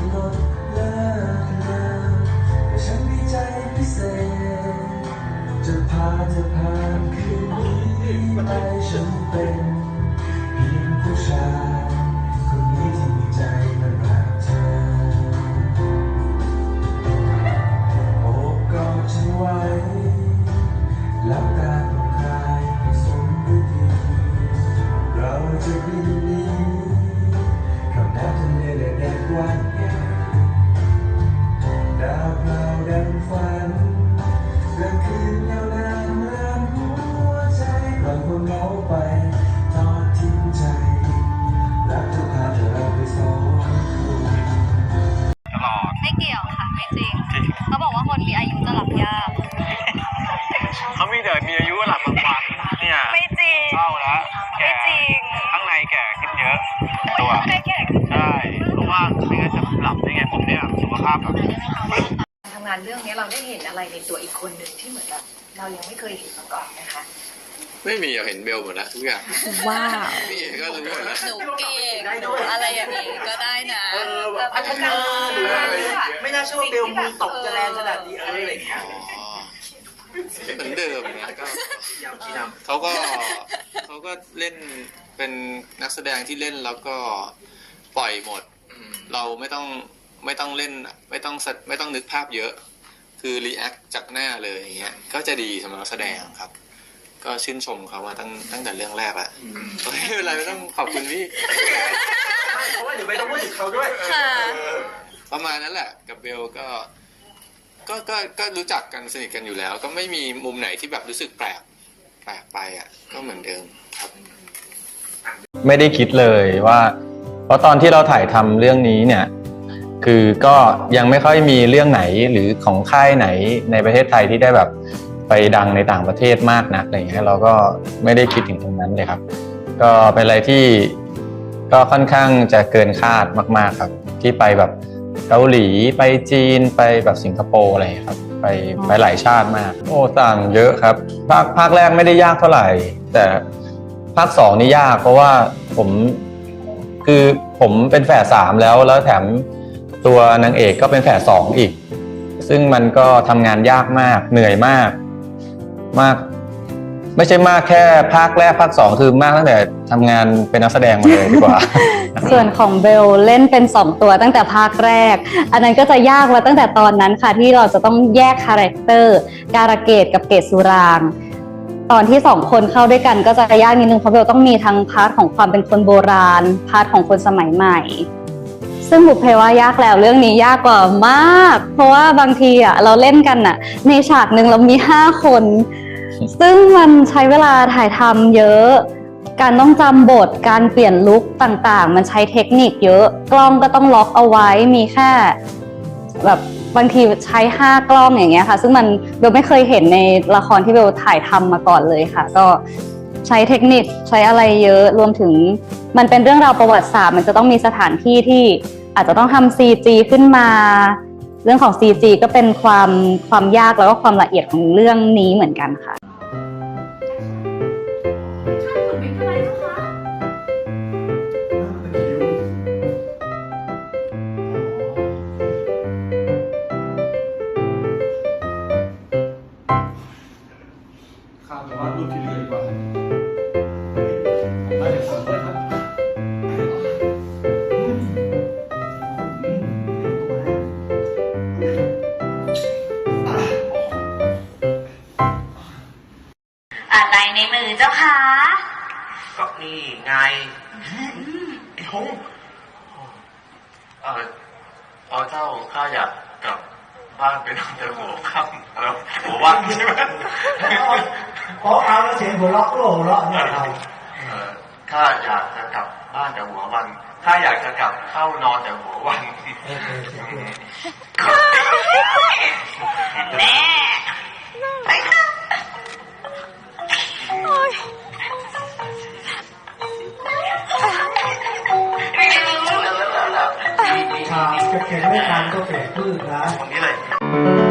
จะลดเลิกลาแต่ฉันมีใจพิเศษ จะพาเธอผ่านคืนนี้ไปฉันเป็นเพียงผู้ชาย ดังฝันและคืนยาวนานเหมือนหัวใจปล่อยความเหงาไปทอดทิ้งใจ รักจะพาเธอไปสองคนตลอดไม่เกี่ยวค่ะ ไม่จริงจริง เขาบอกว่าคนมีอายุจะหลับยาก เขามีแต่มีอายุหลับกลางวันเนี่ยไม่จริง เข้าแล้วแก่ไม่จริง ข้างในแก่ขึ้นเยอะ ตัวไม่แก่ขึ้นใช่เพราะว่าไม่งั้นจะหลับได้ไงผมเนี่ยสุขภาพแบบ ทำ งานเรื่องนี้เราได้เห็นอะไรในตัวอีกคนหนึ่งที่เหมือนแบบเรายังไม่เคยเห็นมาก่อนนะคะ ไม่มีอะเห็นเบลหมดแล้วทุกอย่างว้าว นี่ก็รู้หมดแล้ว หนูเก่งอะไรอย่างนี้ก็ได้นะพัฒนาหรืออะไรไม่น่าเชื่อว่าเบลมือตกจะแรงขนาดนี้เอออะไรอย่างเงี้ยอ๋อเหมือนเดิมนะก็ยำจีนำ เขาก็เขาก็เล่นเป็นนักแสดงที่เล่นแล้วก็ปล่อยหมด เราไม่ต้อง ไม่ต้องเล่นไม่ต้องแสไม่ต้องนึกภาพเยอะ คือรีแอคจากหน้าเลยอย่างเงี้ยก็จะดีสำหรับนักแสดงครับ ก็ชื่นชมเขามาตั้งตั้งแต่เรื่องแรกละไม่เป็นไรไม่ต้องขอบคุณพี่เพราะว่าเดี๋ยวไม่ต้องพูดถึงเขาด้วยค่ะประมาณนั้นแหละกับเบลก็ก็ก็ก็รู้จักกันสนิทกันอยู่แล้ว ก็ไม่มีมุมไหนที่แบบรู้สึกแปลกแปลกไปอะ ก็เหมือนเดิมครับ ไม่ได้คิดเลยว่า เพราะตอนที่เราถ่ายทำเรื่องนี้เนี่ย คือก็ยังไม่ค่อยมีเรื่องไหนหรือของค่ายไหนในประเทศไทยที่ได้แบบไปดังในต่างประเทศมากนักอะไรเงี้ยเราก็ไม่ได้คิดถึงตรงนั้นเลยครับ ก็เป็นอะไรที่ก็ค่อนข้างจะเกินคาดมากๆครับ ที่ไปแบบเกาหลีไปจีนไปแบบสิงคโปร์อะไรครับ ไปไปหลายชาติมาก โอ้ต่างเยอะครับ ภาคภาคแรกไม่ได้ยากเท่าไหร่ แต่ภาคสองนี่ยากเพราะว่าผมคือผมเป็นแฝดสามแล้วแล้วแถม ตัวนางเอกก็เป็นแฝดสองอีก ซึ่งมันก็ทำงานยากมากเหนื่อยมาก มาก ไม่ใช่มากแค่ภาคแรกภาคสองคือมากตั้งแต่ทำงานเป็นนักแสดงมาเลยดีกว่า ส่วนของเบลเล่นเป็น 2 ตัวตั้งแต่ภาคแรก อันนั้นก็จะยากมาตั้งแต่ตอนนั้นค่ะ ที่เราจะต้องแยกคาแรคเตอร์การะเกดกับเกดสุรางตอนที่สองคนเข้าด้วยกันก็จะยากนิดนึงเพราะเบลต้องมีทั้งพาร์ทของความเป็นคนโบราณ พาร์ทของคนสมัยใหม่ ซึ่งบุพเพว่ายากแล้วเรื่องนี้ยากกว่ามาก เพราะว่าบางทีอะเราเล่นกันอะ ในฉากหนึ่งเรามีห้าคน ซึ่งมันใช้เวลาถ่ายทำเยอะการต้องจำบท การเปลี่ยนลุคต่างๆ มันใช้เทคนิคเยอะ กล้องก็ต้องล็อกเอาไว้ มีแค่แบบบางทีใช้ห้ากล้องอย่างเงี้ยค่ะ ซึ่งมันเบลไม่เคยเห็นในละครที่เบลถ่ายทำมาก่อนเลยค่ะ ก็ใช้เทคนิคใช้อะไรเยอะ รวมถึงมันเป็นเรื่องราวประวัติศาสตร์ มันจะต้องมีสถานที่ที่ อาจจะต้องทำ CG ขึ้นมา เรื่องของ CG ก็เป็นความความยากแล้วก็ความละเอียดของเรื่องนี้เหมือนกันค่ะ ในมือเจ้าคะก็นี่ไงไอ้หงเออเออเจ้าข้าอยากกลับบ้านไปนอนแต่หัวค่ำแล้วหัววันใช่ไหมขอเอาแล้วเสียงหัวเราะโอ้หัวเราะเนี่ยเราเออข้าอยากจะกลับบ้านแต่หัววันข้าอยากจะกลับเข้านอนแต่หัววันแน่ไปค่ะ จะเปลี่ไม่ทันก็เปลี่พืชนะตรงนี้เลย